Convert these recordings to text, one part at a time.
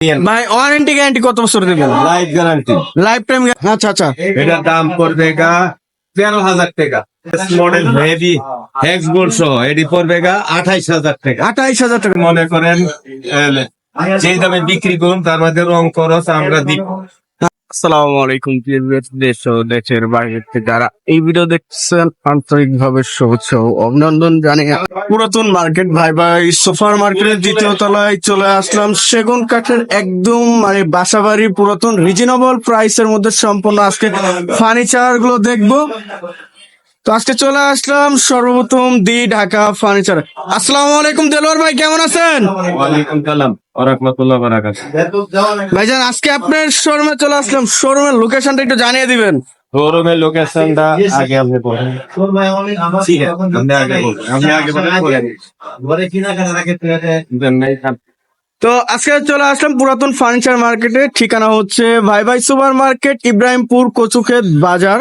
ভাই warranty guarantee কত বছর দেবেন? লাইফ গ্যারান্টি লাইফ টাইম আচ্ছা আচ্ছা। এটার দাম পড়বে গা তেরো হাজার টাকা। মডেল হেভি হেক্স বোর্ড সহ এটি পড়বে গা আঠাইশ হাজার টাকা। আঠাইশ হাজার টাকা। মনে করেন যে দামে বিক্রি করুন তার মধ্যে রং খরচ আমরা দিব আসসালামু আলাইকুম দেশ ও দেশের বাইরে যারা এই ভিডিও দেখছেন আন্তরিক ভাবে শুভেচ্ছা ও অভিনন্দন জানিয়ে পুরাতন মার্কেট ভাই ভাই সুপার মার্কেটের দ্বিতীয় তলায় চলে আসলাম। সেগুন কাঠের একদম মানে বাসাবাড়ি পুরাতন রিজনেবল প্রাইসের মধ্যে সম্পূর্ণ আজকে ফার্নিচারগুলো দেখব। তো আজকে চলে আসলাম সর্বপ্রথম দি ঢাকা ফার্নিচার। আসসালামু আলাইকুম দেলোয়ার ভাই কেমন আছেন? ভাইজান আজকে আপনার শোরুমে চলে আসলাম। শোরুমের লোকেশনটা একটু জানিয়ে দিবেন। শোরুমের লোকেশনটা আগে আপনি বলেন। ঠিক আছে, আপনি আগে বলুন। আপনি আগে বলেন তো আজকে চলে আসলাম পুরাতন ফার্নিচার মার্কেটে ঠিকানা হচ্ছে ভাই ভাই সুপার মার্কেট ইব্রাহিমপুর কচুক্ষেত বাজার।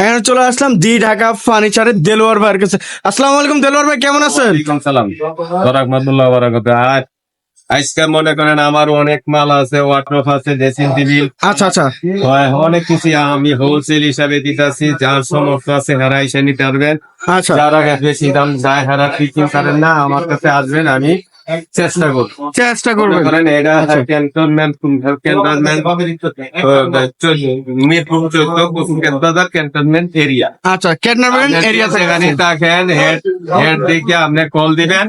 এখানে চলে আসলাম দি ঢাকা ফার্নিচারের দেলোয়ার ভাইয়ের কাছে। আসসালামু আলাইকুম দেলোয়ার ভাই কেমন আছেন? সালাম। ওরহমতুল্লাহ বারাকাত আর আজকে মনে করেন আমার অনেক মাল আছে ওয়াটরফ আছে ড্রেসিং টেবিল আচ্ছা আচ্ছা। হয়, অনেক কিছু আমি হোলসেল হিসাবে দিতেছি যার সমর্থ আছে হারা এসে নিতে পারবেন। আচ্ছা। যারা বেশি দাম যায় হারা ফিটিং করেন না আমার কাছে আসবেন আমি। চেষ্টা করব চেষ্টা করবেন। করেন এটা ক্যান্টনমেন্ট ক্যান্টনমেন্ট মিরপুর চৌদ্দ কুসুমকেন্দ্র ক্যান্টনমেন্ট এরিয়া আচ্ছা ক্যাটনারমেন্ট এরিয়া সেখানে থাকেন হেড হেড দিকে আপনি কল দিবেন।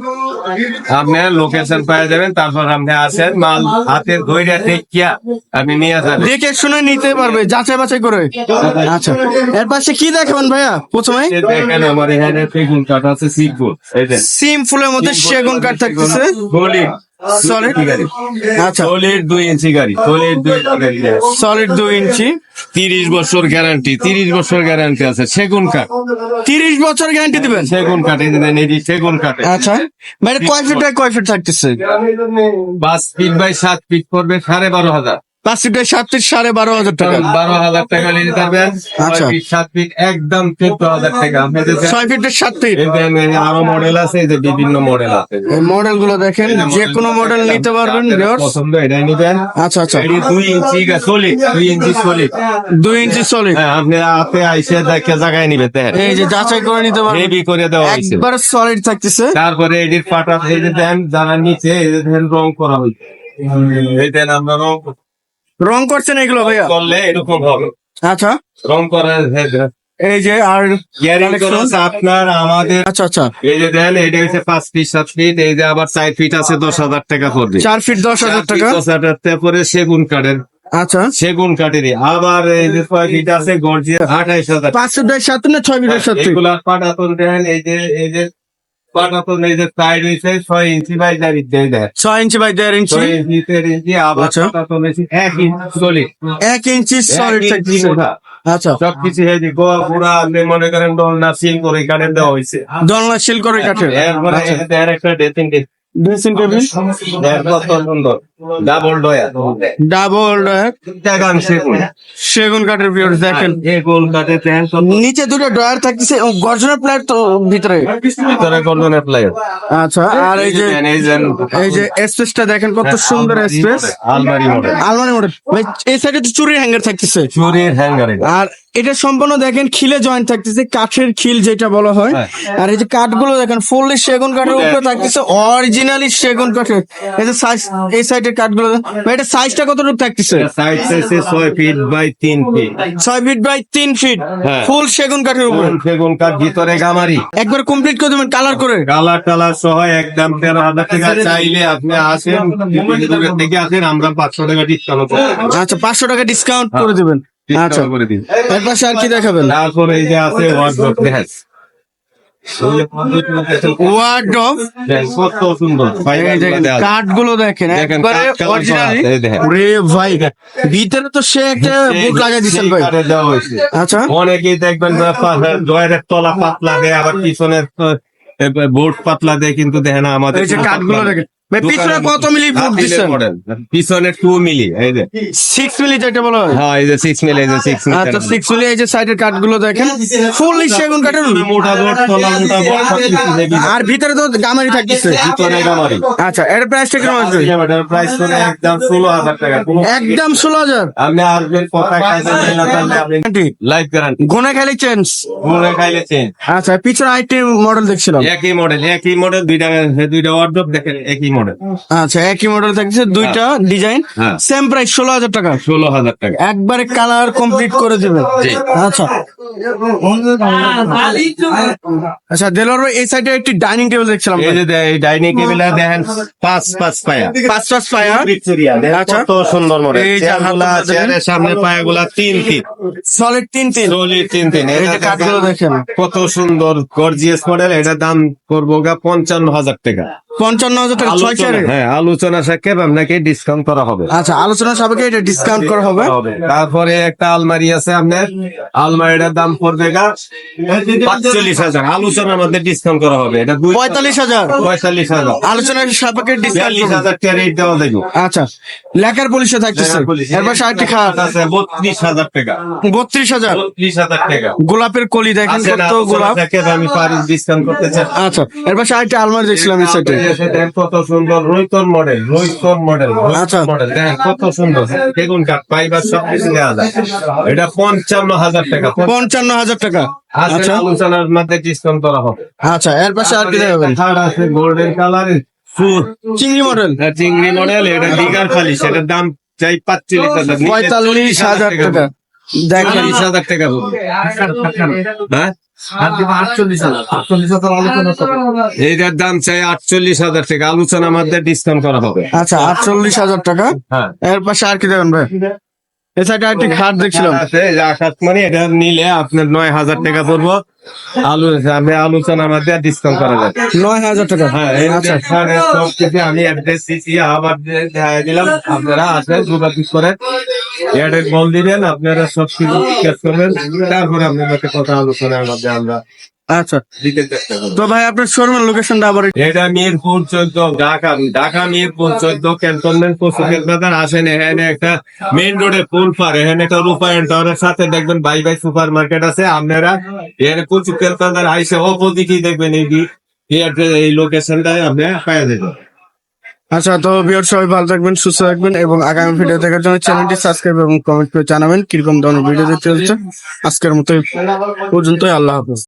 আপনি লোকেশন পাওয়া যাবেন তারপর আপনি আসেন মাল হাতে ধৈর্য দেখিয়া আপনি নিয়ে যাবেন। দেখে শুনে নিতে পারবে যাচাই বাছাই করে। আচ্ছা এর পাশে কি দেখাবেন ভাইয়া প্রথমে দেখেন আমার এখানে বেগুন কাঠ আছে সিম এই দেন সিম ফুলের মধ্যে সেগুন কাঠ থাকতেছে। সলিড সলিড আচ্ছা। সলিড দুই ইঞ্চি গাড়ি সলিড দুই গাড়ি সলিড দুই ইঞ্চি তিরিশ বছর গ্যারান্টি তিরিশ বছর গ্যারান্টি আছে সেগুন কাঠ। তিরিশ বছর গ্যারান্টি দিবেন? সেগুন কাঠ এটি সেগুন কাঠ। আচ্ছা। মানে কয় ফিট বাই কয় ফিট থাকতেছে? পাঁচ ফিট বাই সাত ফিট সাড়ে বারো হাজার। পাঁচ ফিট সাত ফিট সাড়ে বারো হাজার টাকা। বারো হাজার টাকা নিতে পারবেন আচ্ছা। ছয় সাত ফিট একদম চোদ্দ হাজার টাকা। ছয় ফিটের সাত ফিট। আরও মডেল আছে এই যে বিভিন্ন মডেল আছে। মডেলগুলো দেখেন যে কোনো মডেল নিতে পারবেন পছন্দ এটাই নিবেন। আচ্ছা আচ্ছা। দুই ইঞ্চি সলিড দুই ইঞ্চি সলিড দুই ইঞ্চি সলিড হ্যাঁ আপনি আপনি আইসে দেখে জায়গায় নিবে দেন এই যে যাচাই করে নিতে পারবেন। হেভি করে দেওয়া হয়েছে। একবার সলিড থাকতেছে। তারপরে এটির পাটা এই যে দেন যারা নিচে এই যে দেন রং করা হয়েছে। এই দেন আমরা রং রং করছেন এগুলো ভাইয়া? করলে এরকম হবে। আচ্ছা। রং করা এই যে আর গ্যারিং করা আছে আপনার আমাদের আচ্ছা আচ্ছা। এই যে দেন এটা হচ্ছে পাঁচ ফিট সাত ফিট এই যে আবার চার ফিট আছে দশ হাজার টাকা পড়বে চার ফিট দশ হাজার টাকা? দশ হাজার টাকা পরে সেগুন কাঠের আচ্ছা। সেগুন কাঠেরই আবার এই যে ছয় ফিট আছে গর্জিয়া আঠাইশ হাজার পাঁচ ফিট বাই সাত না ছয় ফিটের ফিট এগুলা পাটাতন দেন এই যে এই যে ইঞ্চি বাই ইঞ্চি দেড় আবার এক ইঞ্চি। আচ্ছা। সবকিছু হেজি গোয়া পুরা আপনি মনে করেন ডলনা সিল করে কাঠে দেওয়া হয়েছে। দোলনা করে কাঠের একটা ড্রেসিং ড্রেসিং টেবিল সুন্দর। ডাবল ডয়া ডাবল টাকান সেগুন। সেগুন কাঠের ভিউয়ার্স দেখেন। এ গোল কাটে নিচে দুটো ড্রয়ার থাকতেছে গর্জনের প্লেট তো ভিতরে। আচ্ছা আর এই যে এই যে স্পেসটা দেখেন কত সুন্দর স্পেস আলমারি মডেল আলমারি মডেল এই সাইডে তো চুরির হ্যাঙ্গার থাকতেছে। চুরির হ্যাঙ্গার আর এটা সম্পূর্ণ দেখেন খিলে জয়েন্ট থাকতেছে কাঠের খিল যেটা বলা হয়। হ্যাঁ। আর এই যে কাঠগুলো দেখেন ফুললি সেগুন কাঠের উপরে থাকতেছে অরিজিনালি সেগুন কাঠের এই যে সাইজ এই সাইডের কাঠগুলো ভাই এটা সাইজটা কতটুকু থাকতেছে? সাইড সাইজে ছয় ফিট বাই তিন ফিট ছয় ফিট বাই তিন ফিট হ্যাঁ। ফুল সেগুন কাঠের উপরে। সেগুন কাঠ ভিতরে গামারি। একবার কমপ্লিট করে দিবেন কালার করে। কালার টালার সহ একদম তেরো হাজার টাকা চাইলে আপনি আসেন দূরের থেকে আসেন আমরা পাঁচশো টাকা ডিসকাউন্ট আচ্ছা পাঁচশো টাকা ডিসকাউন্ট করে দিবেন। আচ্ছা। করে দিন। এর পাশে আর কি দেখাবেন? তারপরে এই যে আছে ওয়ার্ড্রপ ভিতরে তো সে একটা বুট লাগাই দিচ্ছেন ভাই। দেওয়া আচ্ছা। অনেকেই দেখবেন জয়ের তলা পাতলা দেয় আবার পিছনের বোর্ড পাতলা দেয় কিন্তু দেখেন আমাদের কাঠগুলো কাঠগুলো দেখেন। ভাই পিছনে কত মিলি দিচ্ছেন? মডেল পিছনে টু মিলি এই যে। সিক্স মিলি যেটা বলা হয়? হ্যাঁ এই যে সিক্স মিলি এই যে সিক্স আচ্ছা মিলি সিক্স মিলি এই যে সাইডের কাঠগুলো দেখেন। ফুললি সেগুন কাঠের মোটা বোর্ড তোলা মোটা বোর্ড আর ভিতরে তো গামারি থাকতেছে। ভিতরে গামারি। আচ্ছা এর প্রাইসটা কীরকম আসবে এটার প্রাইস করে একদম ষোলো হাজার টাকা। একদম ষোলো হাজার? আপনি আসবেন কথা খাইতে না তাহলে আপনি লাইফ গ্যারান্টি গোনা খালি চেঞ্জ আচ্ছা পিছনে আরেকটি মডেল দেখছিলাম। একই মডেল একই মডেল দুইটা দুইটা ওয়ার্ডরোব দেখেন একই মডেল আচ্ছা একই মডেল থাকছে দুইটা ডিজাইন। সেম প্রাইস ষোলো হাজার টাকা। ষোলো হাজার টাকা। একবারে কালার কমপ্লিট করে দেবে। আচ্ছা। আচ্ছা দেলোয়ার ভাই এই সাইডে একটি ডাইনিং টেবিল দেখছিলাম এই যে এই ডাইনিং টেবিল দেখেন পাঁচ পাঁচ পায়া। পাঁচ পাঁচ পায়া। ভিক্টোরিয়া আচ্ছা। কত সুন্দর মডেল এই দেখেন। চেয়ারের সামনে পায়াগুলা তিন তিন। সলিড তিন তিন। সলিড তিন তিন। এই এটা যে কাঠগুলো দেখেন। কত সুন্দর গর্জিয়াস মডেল এটার দাম করব গা পঞ্চান্ন হাজার টাকা। পঞ্চান্ন হাজার টাকা ছয় আলোচনা চারে হ্যাঁ আলোচনা সাক্ষেপ আপনাকে ডিসকাউন্ট করা হবে। আচ্ছা আলোচনা সাপেক্ষে এটা ডিসকাউন্ট করা হবে। তারপরে একটা আলমারি আছে আপনার আলমারিটার দাম পড়বে পাঁচচল্লিশ হাজার। আলোচনার মধ্যে ডিসকাউন্ট করা হবে। এটা পঁয়তাল্লিশ হাজার। পঁয়তাল্লিশ হাজার। আলোচনার সাপেক্ষে ডিসকাউন্ট হাজার রেট দেওয়া যাবে আচ্ছা লেখার পুলিশে থাকতেছে। এরপর ষাটটি খাট আছে বত্রিশ হাজার টাকা। বত্রিশ হাজার। বত্রিশ হাজার টাকা। গোলাপের কলি দেখেন কত গোলাপ? আমি পারি ডিসকাউন্ট করতে চাই। আচ্ছা এরপর ষাটটি আলমারি দেখছিলাম এই সাইডে দেখেন কত সুন্দর রৈতন মডেল রৈতন মডেল। মডেল দেখেন কত সুন্দর। বেগুন কাঠ পাইবার সব কিছু যায়। এটা পঞ্চান্ন হাজার টাকা। পঞ্চান্ন হাজার টাকা আচ্ছা। আলোচনার মধ্যে ডিসকাউন্ট করা হবে। আচ্ছা এর পাশে আর কি থার্ড আছে গোল্ডেন কালারের সুর চিংড়ি মডেল চিংড়ি মডেল এটা দিগার খালি সেটার দাম চাই পাঁচচল্লিশ হাজার। পঁয়তাল্লিশ হাজার টাকা। দেখেন পঁয়তাল্লিশ হাজার টাকা হ্যাঁ? এইটার দাম চাই আটচল্লিশ হাজার টাকা। আলোচনার মধ্যে ডিসকাউন্ট করা হবে। আচ্ছা আটচল্লিশ হাজার টাকা? হ্যাঁ। এর পাশে আর কি দেবেন ভাই? সাইডে আরেকটি খাট দেখছিলাম। আছে এই যে আকাশ মানে এটা নিলে আপনার নয় হাজার টাকা পড়ব। আলু আমি আলোচনার মধ্যে ডিসকাউন্ট করা যাবে নয় হাজার টাকা? হ্যাঁ আচ্ছা। আমি অ্যাড্রেস দিচ্ছি আবার দিলাম। আপনারা আসেন যোগাযোগ করেন। দিবেন আপনারা সব কিছু জিজ্ঞেস করবেন তারপরে কথা আলোচনার মধ্যে আমরা আচ্ছা। তো ভাই আপনার শোরুমের লোকেশনটা আবার একটু- এটা মিরপুর চোদ্দ ঢাকা ঢাকা মিরপুর চোদ্দ ক্যান্টনমেন্ট পশুকের বাজার আসেন এখানে একটা মেইন রোডে পুল পার এখানে একটা রূপায়ণ টাওয়ারের সাথে দেখবেন বাই বাই সুপার মার্কেট আছে আপনারা এখানে বাজার আইসে অপোজিটই দেখবেন এই এই address- এই লোকেশনটায় আপনি পাওয়া যাবেন আচ্ছা তো ভিউয়ার সবাই ভালো থাকবেন, সুস্থ থাকবেন এবং আগামী ভিডিও দেখার জন্য চ্যানেলটি সাবস্ক্রাইব এবং কমেন্ট করে জানাবেন কীরকম ধরনের ভিডিও দেখতে হচ্ছে আজকের মতো পর্যন্তই, আল্লাহ হাফেজ।